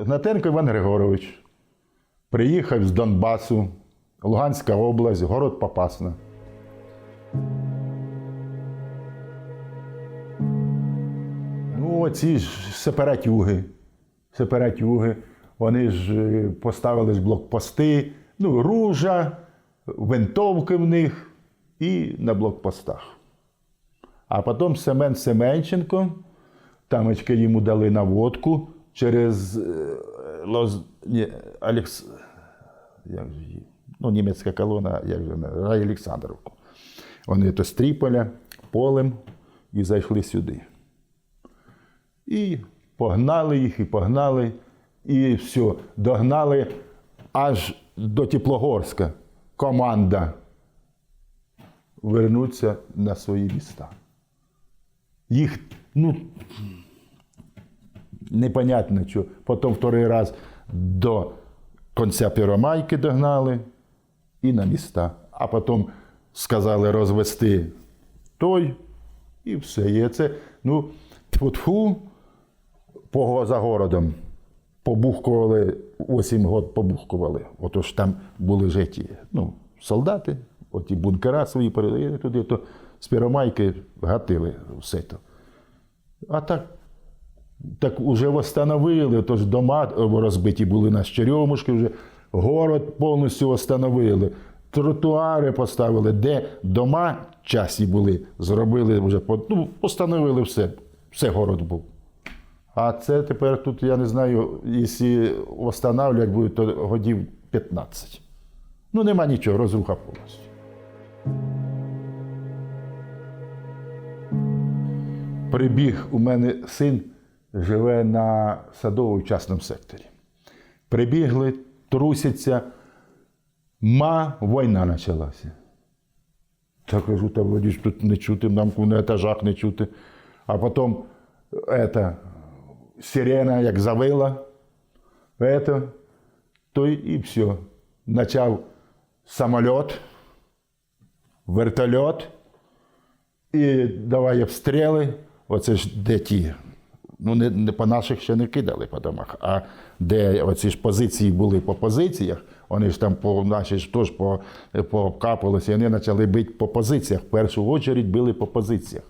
Гнатенко Іван Григорович приїхав з Донбасу, Луганська область, город Попасна. Ну, оці ж сепаратюги. Сепаратюги. Вони ж е, поставили ж блокпости, ну, ружа, винтовки в них і на блокпостах. А потім Семен Семенченко, тамочки йому дали наводку через е, Лоз... Ні, Алекс... як же її? Ну, німецька колона, як же? Рай Олександровку. Вони то з Тріполя, полем і зайшли сюди. І погнали їх, і погнали, і все, догнали аж до Теплогорська. Команда вернуться на свої міста. Їх, ну, непонятно що. Потім второй раз до кінця Первомайки догнали і на міста. А потім сказали розвести той, і все. І це, ну, тьфу-тьфу, за городом. Побухкували, 8 років побухкували. Отож там були житі, ну, солдати, оті бункера свої передали туди, то з Первомайки гатили все то. А так, так уже встановили, тож дома розбиті були на Черемушки, вже город повністю встановили. Тротуари поставили, де дома часі були, зробили вже, ну, постановили все, все город був. А це тепер тут, я не знаю, якщо встановлювати будуть, то годів 15. Ну, нема нічого, розруха повністю. Прибіг у мене син живе на садовому частному секторі. Прибігли, трусяться, ма, війна почалася. Та кажу, та вроді тут не чути, нам на етажах не чути. А потім это, сирена як завила, это, то і все. Почав самоліт, вертольот, і давай обстріли. Оце ж де ті. Ну, не, не по наших ще не кидали по домах, а де оці ж позиції були по позиціях, вони ж там по наші ж теж по, покапалися, і вони почали бити по позиціях. В першу чергу били по позиціях.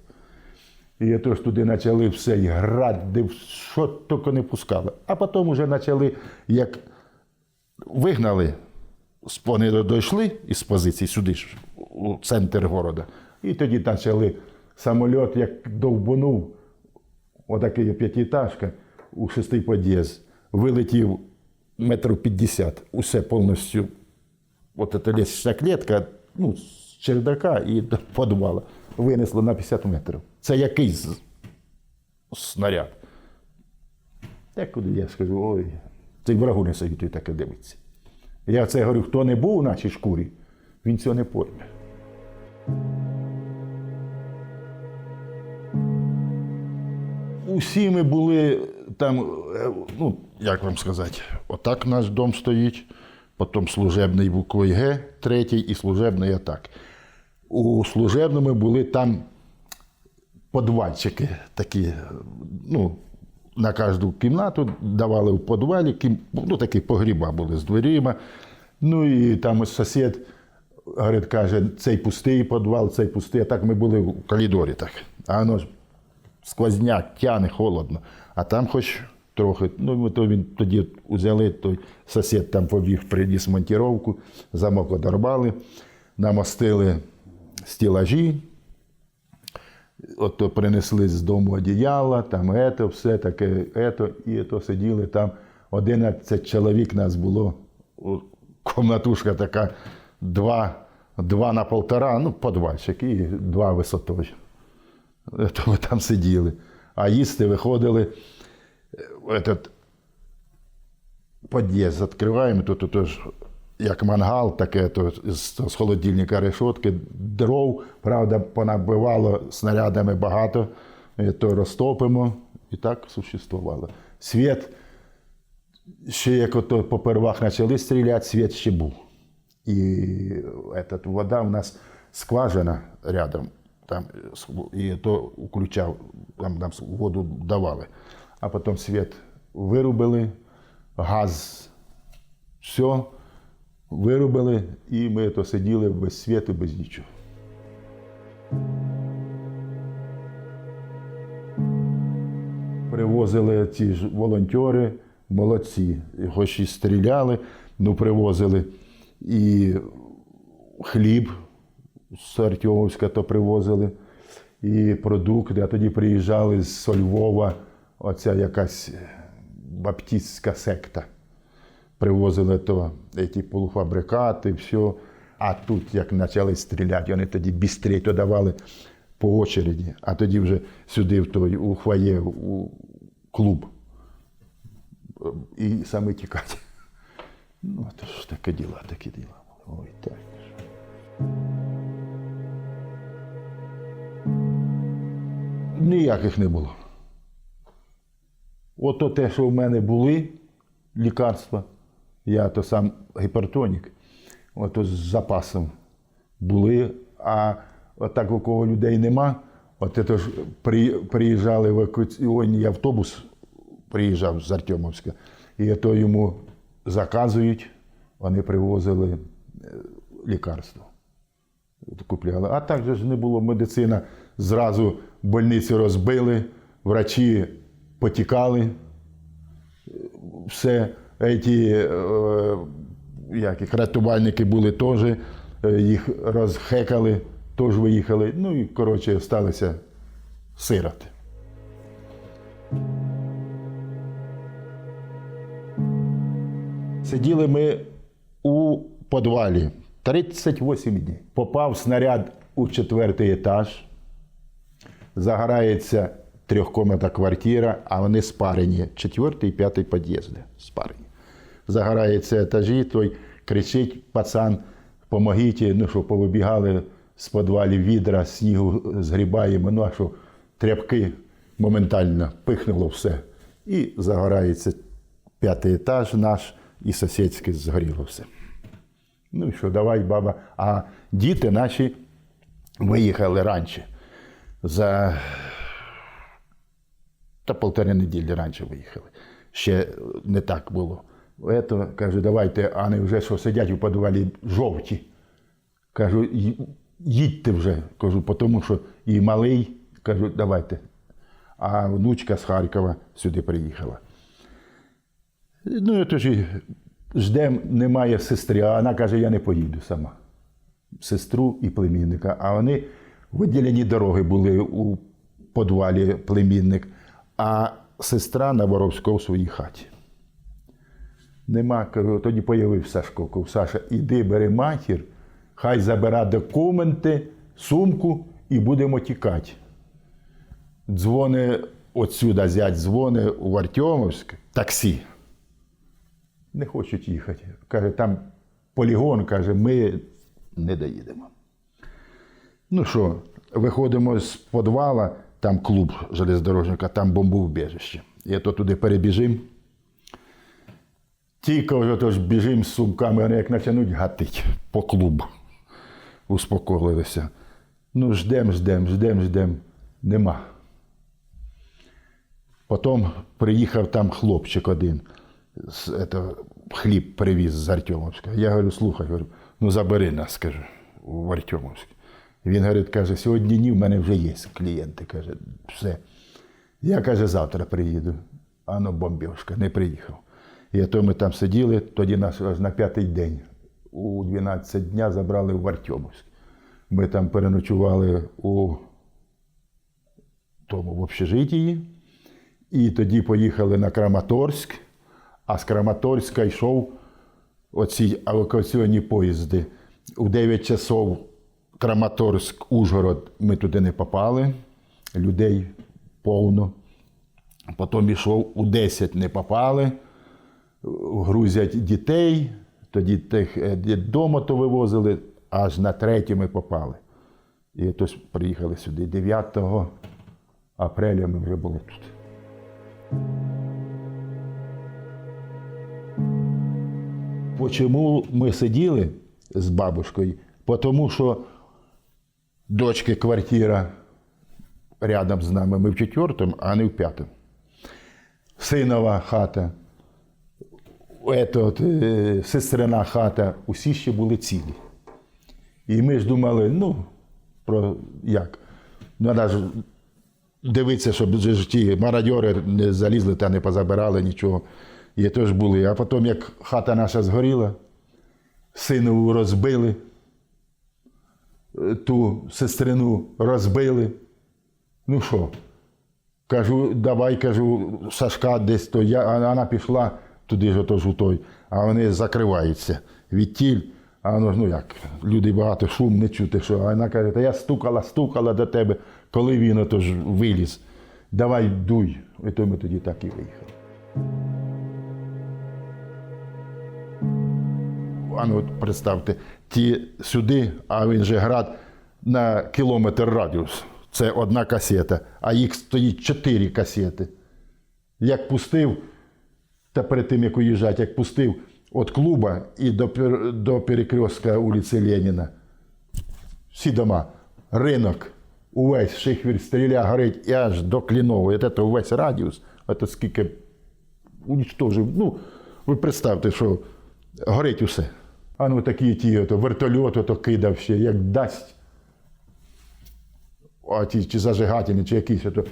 І то ж туди почали все, і гради, що тільки не пускали. А потім вже почали, як вигнали, вони дійшли із позицій сюди ж, у центр города. І тоді почали самоліт, як довбанув, отакий п'ятиэтажка, у шестий під'їзд, вилетів метрів 50, усе повністю, от ця лестнична клітка, ну, з чердака і до підвала, винесло на 50 метрів. Це якийсь снаряд. Я куди я скажу, ой, цей врагу не совітує таке дивиться. Я це говорю, хто не був у нашій шкурі, він цього не пойме. Усі ми були там, е, ну, як вам сказати, отак наш дом стоїть, потім служебний був КОЙГ, третій і служебний атак. У служебному були там подвальчики такі, ну, на кожну кімнату давали в подвалі, ну, такі погріба були з дверима. Ну і там сусід говорить, каже, цей пустий підвал, цей пустий. А так ми були в коридорі так. А воно ж сквозняк, тяне, холодно. А там хоч трохи. Ну, ми то він тоді взяли, той сусід там побіг, приніс монтіровку, замок одорвали, намостили стілажі, От принесли з дому одіяла, там ето, все таке, ето, і то сиділи там. 11 чоловік нас було. Комнатушка така, два, два на полтора, ну, подвальчик і два висотою. То ми там сиділи. А їсти виходили. е, Этот, під'їзд відкриваємо, тут, тут ж як мангал, таке, то з, з холодильника решетки, дров, правда, понабивало снарядами багато, е, то розтопимо, і так существувало. Світ, ще як ото попервах почали стріляти, світ ще був. І этот, вода у нас скважина рядом, там, і то включав, там нам воду давали. А потім світ вирубили, газ, все виробили, і ми то сиділи без світу, без нічого. Привозили ці ж волонтери, молодці. Хоч і стріляли, ну привозили і хліб з Артемовська то привозили, і продукти. А тоді приїжджали з Львова, оця якась баптистська секта. Привозили то ті полуфабрикати, все. А тут, як почали стріляти, вони тоді бістрей то давали по очереді, а тоді вже сюди, в той, у фоє, у клуб. І саме тікати. Ну, то ж таке діла, такі діла. Ой, так. Ніяких не було. Ото те, що в мене були лікарства, я то сам гіпертонік, ото з запасом були, а отак у кого людей нема, от це ж при, приїжджали евакуаційний автобус, приїжджав з Артемовська, і то йому заказують, вони привозили е, лікарство. Купляли. А так же ж не було медицина. Зразу больниці розбили, врачі потікали. Все, ті, е, рятувальники були теж, е, їх розхекали, теж виїхали. Ну і, коротше, сталися сироти. Сиділи ми у підвалі 38 днів. Попав снаряд у четвертий етаж, загорається трьохкомната квартира, а вони спарені. Четвертий і п'ятий під'їзди спарені. Загорається етажі, той кричить, пацан, помогіть, ну що повибігали з підвалів відра, снігу згрібаємо, ну а що тряпки моментально пихнуло все. І загорається п'ятий етаж наш, і сусідське згоріло все. Ну і що, давай, баба. А діти наші виїхали раніше. За та полтори неділі раніше виїхали. Ще не так було. Ето, кажу, давайте, а не вже що сидять у підвалі жовті. Кажу, їдьте вже. Кажу, тому що і малий, кажу, давайте. А внучка з Харкова сюди приїхала. Ну, то ж ждем, немає сестри, а вона каже, я не поїду сама. Сестру і племінника. А вони виділені дороги були у подвалі племінник, а сестра на Воровського в своїй хаті. Нема, кажу, тоді появив Сашко. Кажу, Саша, іди, бери матір, хай забира документи, сумку і будемо тікати. Дзвони отсюда зять дзвони у Артемовськ, таксі. Не хочуть їхати. Каже, там полігон, каже, ми не доїдемо. Ну що, виходимо з підвала, там клуб железнодорожника, там бомбоубіжище. Я то туди перебіжим. Тільки вже тож біжим з сумками, вони як почнуть гатить по клубу. Успокоїлися. Ну, ждем, ждем, ждем, ждем. Нема. Потім приїхав там хлопчик один, з, ето, хліб привіз з Артемовська. Я говорю, слухай, говорю, ну забери нас, кажу, в Артемовськ. Він говорить, каже, сьогодні ні, в мене вже є клієнти. Каже, все. Я каже, завтра приїду. А ну, бомбіжка, не приїхав. І то ми там сиділи, тоді нас аж на п'ятий день, у 12 дня забрали в Артемовськ. Ми там переночували у тому в общежитії. І тоді поїхали на Краматорськ, а з Краматорська йшов оці евакуаційні поїзди. У 9 часов Краматорськ, Ужгород, ми туди не попали, людей повно. Потім йшов у 10 не попали, грузять дітей, тоді тих е, дому то вивозили, аж на третє ми попали. І тось приїхали сюди. 9 апреля ми вже були тут. Почому ми сиділи з бабушкою? Тому що дочки квартира рядом з нами. Ми в четвертому, а не в п'ятому. Синова хата. етот, е, сестрина хата, усі ще були цілі. І ми ж думали, ну, про як? Треба ж дивитися, щоб ті мародьори не залізли та не позабирали нічого. І теж були. А потім, як хата наша згоріла, сину розбили, ту сестрину розбили. Ну що? Кажу, давай, кажу, Сашка десь то я, вона пішла туди ж отож у той, а вони закриваються від тіль. А воно ж, ну як, люди багато, шум не чути, що. А вона каже, та я стукала, стукала до тебе, коли він отож виліз. Давай дуй. І то ми тоді так і виїхали. А ну от представте, ті сюди, а він же град на кілометр радіус. Це одна касета, а їх стоїть чотири касети. Як пустив, та перед тим, як уїжджати, як пустив від клуба і до, до перекрестка вулиці Леніна. Всі дома, ринок, увесь шихвір стріля, горить і аж до Клінової. От це увесь радіус, це скільки унічтожив. Ну, ви представте, що горить усе. А ну такі ті, ото, вертольот ото кидав ще, як дасть. А ті чи зажигательні, чи якісь ото,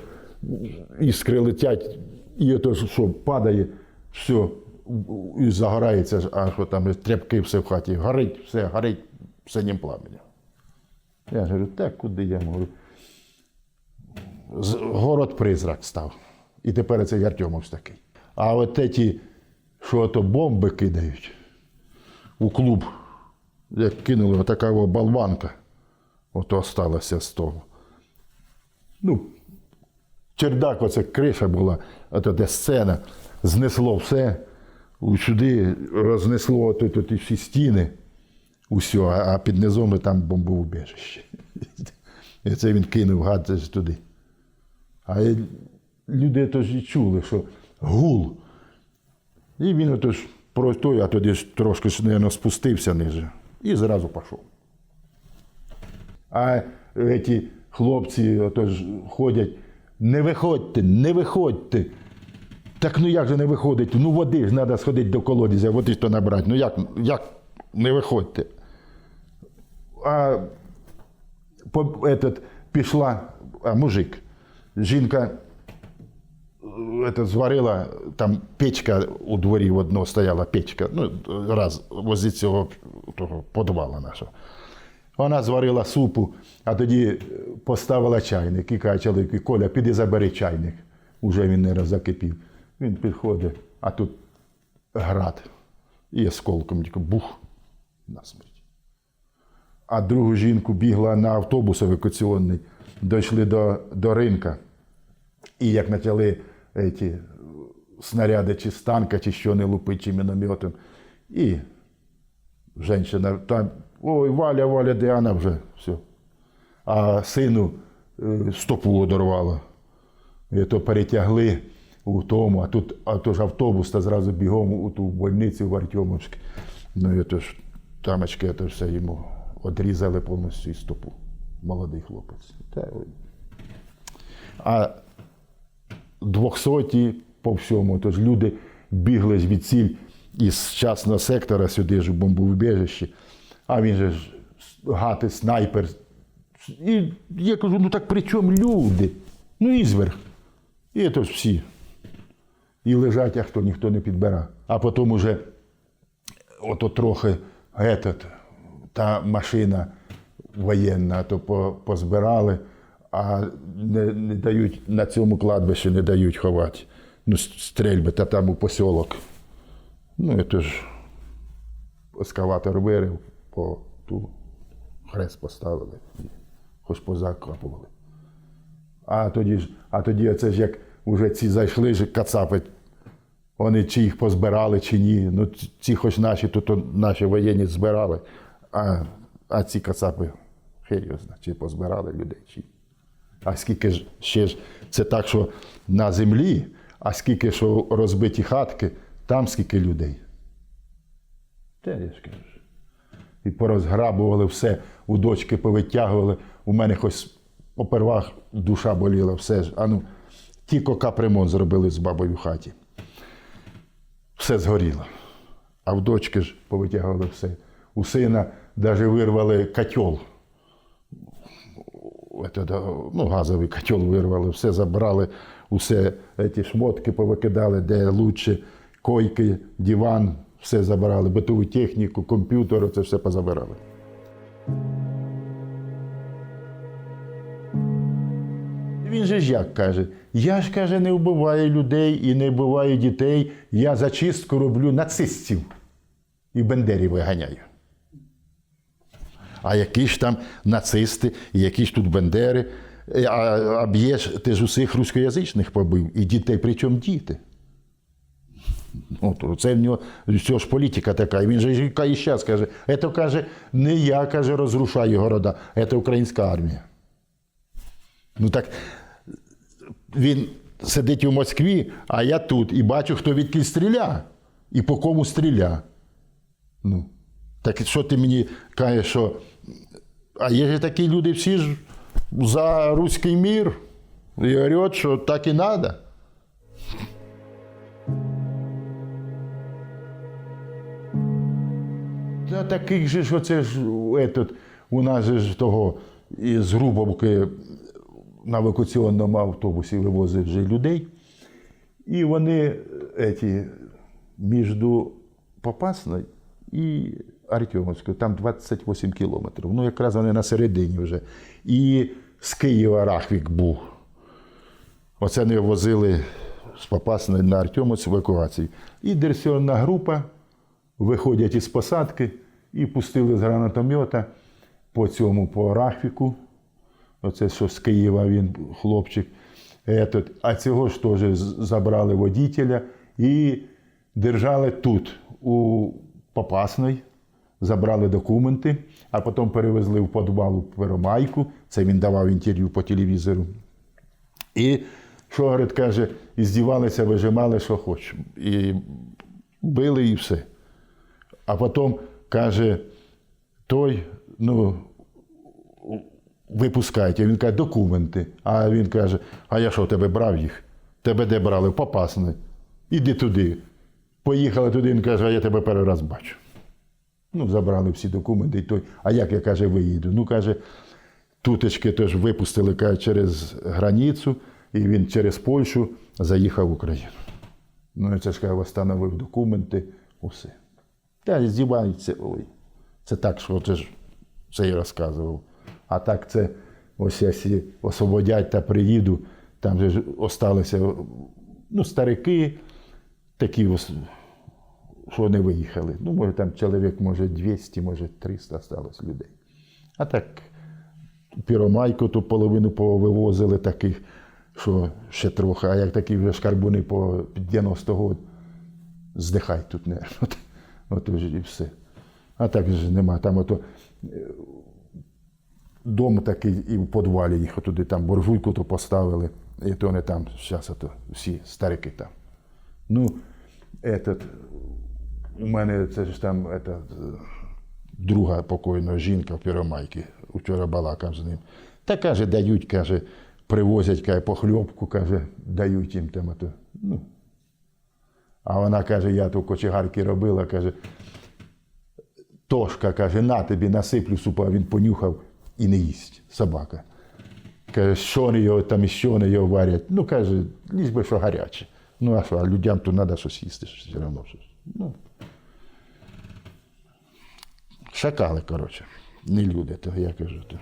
іскри летять, і ото що падає, все, і загорається, а що там тряпки все в хаті. Горить, все, горить синім пламенем. Я говорю, так куди я можу? Город призрак став. І тепер цей Артемовськ такий. А от ті, що то бомби кидають у клуб, як кинули отака о болванка, ото осталося з того. Ну, чердак, оце криша була, ото де сцена, знесло все, сюди рознесло тут, всі стіни, усе, а під низом там бомбоубіжище. І це він кинув гад туди. А люди тож і чули, що гул. І він отож про той, а тоді трошки мабуть, спустився ниже і зразу пішов. А ці хлопці отож ходять, не виходьте, не виходьте. Так ну як же не виходить? Ну води ж треба сходити до колодязя, води ж то набрати. Ну як, як не виходьте? А по, этот, пішла, а мужик, жінка это, зварила, там печка у дворі в одного стояла печка, ну, раз возле цього того подвала нашого. Вона зварила супу, а тоді е, поставила чайник і каже чоловік, Коля, піди забери чайник. Уже він не раз закипів. Він підходить, а тут град. І осколком тільки бух насмерть. А другу жінку бігла на автобус евакуаційний, дійшли до, до ринка. І як почали ці снаряди чи з танка, чи що не лупить, чи мінометом. І жінка там, ой, Валя, Валя, де вона вже все. А сину е, стопу одорвало. І то перетягли у тому, а тут а то ж автобус та зразу бігом у ту больницю в Артемовськ. Ну і то ж тамочки, то все йому одрізали повністю і стопу. Молодий хлопець. А двохсоті по всьому. Тож люди бігли від із частного сектора сюди ж в бомбоубіжище. А він же гати, снайпер. І я кажу, ну так при чому люди? Ну, ізверг. І то ж всі. І лежать, а хто ніхто не підбира. А потім уже ото трохи этот, та машина воєнна, то по- позбирали, а не, не дають на цьому кладбищі не дають ховати. Ну, стрельби, та там у посілок. Ну, це ж ескаватор вирив, по ту хрест поставили, хоч позакапували. А тоді ж, а тоді оце ж як вже ці зайшли ж кацапи, вони чи їх позбирали, чи ні. Ну, ці- хоч наші, то наші воєнні збирали, а, а ці кацапи хер чи позбирали людей, чи. А скільки ж ще ж це так, що на землі, а скільки що розбиті хатки, там скільки людей. Те я ж кажу. І порозграбували все, у дочки повитягували. У мене хоч попервах душа боліла, все ж. А ну, тільки капремонт зробили з бабою в хаті. Все згоріло. А в дочки ж повитягували все. У сина навіть вирвали котел. Ну, газовий котел вирвали, все забрали, усе ці шмотки повикидали, де лучше, койки, диван, все забрали, битову техніку, комп'ютер, це все позабирали. Він же ж як каже, я ж каже, не вбиваю людей і не вбиваю дітей, я зачистку роблю нацистів і бендерів виганяю. А які ж там нацисти, і які тут бендери, а, а б'єш, ти ж усіх рускоязичних побив, і дітей, причому діти. От, це в нього все ж політика така. І він же і зараз каже, це каже, не я каже, розрушаю города, це українська армія. Ну так він сидить у Москві, а я тут і бачу, хто відкіль стріля, і по кому стріля. Ну, так що ти мені кажеш, що. А є ж такі люди всі ж за руський мір. І говорять, що так і треба. Та таких же ж оце ж этот, у нас ж того із Грубовки на евакуаційному автобусі вивозив вже людей. І вони еті, між Попасною і Артемовською, там 28 кілометрів. Ну, якраз вони на середині вже. І з Києва Рахвік був. Оце не возили з Попасної на Артемовську евакуацію. І диверсіонна група виходять із посадки і пустили з гранатомета по цьому по Рахвіку. Оце що з Києва він хлопчик. Етот. А цього ж теж забрали водителя і держали тут, у Попасної, забрали документи, а потім перевезли в подвал у Первомайку. Це він давав інтерв'ю по телевізору. І що каже, і здівалися, вижимали, що хоч. І били і все. А потім каже, той, ну, випускайте. Він каже, документи. А він каже, а я що в тебе брав їх? Тебе де брали? Попасне. Іди туди. Поїхали туди, він каже, а я тебе перший раз бачу. Ну, забрали всі документи, і той, а як я каже, виїду? Ну, каже, тутечки теж випустили каже, через границю, і він через Польщу заїхав в Україну. Ну, і це ж каже, встановив документи, усе. Та здіваються, ой. Це так, що це ж це я розказував. А так це ось якщо освободять та приїду, там же ж осталися ну, старики, такі, що не виїхали. Ну, може, там чоловік, може, 200, може, 300 осталось людей. А так, піромайку ту половину повивозили таких, що ще трохи, а як такі вже шкарбуни по 90 год, здихай тут не. От, от і все. А так же нема. Там ото е, дом такий і в подвалі їх туди там буржуйку то поставили. І то вони там зараз ото всі старики там. Ну, этот, у мене це ж там этот, е, друга покойна жінка в Піромайці, вчора балакав з ним. Та каже, дають, каже, привозять каже, похльопку, каже, дають їм там. ото, Ну. А вона каже, я тут кочегарки робила, каже, Тошка каже, на тобі насиплю супу, а він понюхав і не їсть собака. Каже, що вони його там і що вони його варять. Ну, каже, лізь би, що гаряче. Ну, а що, а людям тут треба щось їсти, все одно щось. Ну. Шакали, коротше. Не люди, то я кажу. То.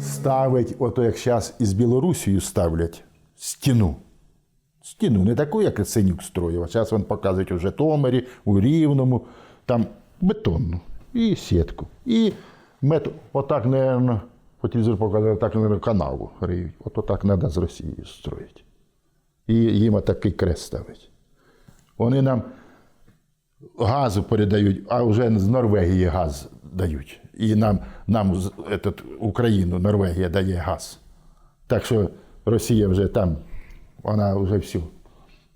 Ставить, ото як зараз із Білорусією ставлять стіну. Стіну, не таку, як Синюк строїв. Зараз він показує у Житомирі, у Рівному, там бетонну і сітку. І мет, отак, наверное, по телевізору показали, так, наверное, канаву риють. От отак треба з Росією строїти. І їм такий крест ставить. Вони нам газу передають, а вже з Норвегії газ дають. І нам, нам этот, Україну, Норвегія дає газ. Так що Росія вже там, вона вже все.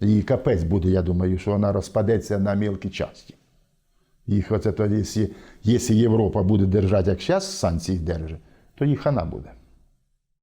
Їй капець буде, я думаю, що вона розпадеться на мілкі часті. Їх оце тоді, якщо Європа буде держати, як зараз санкції держить, то їх хана буде.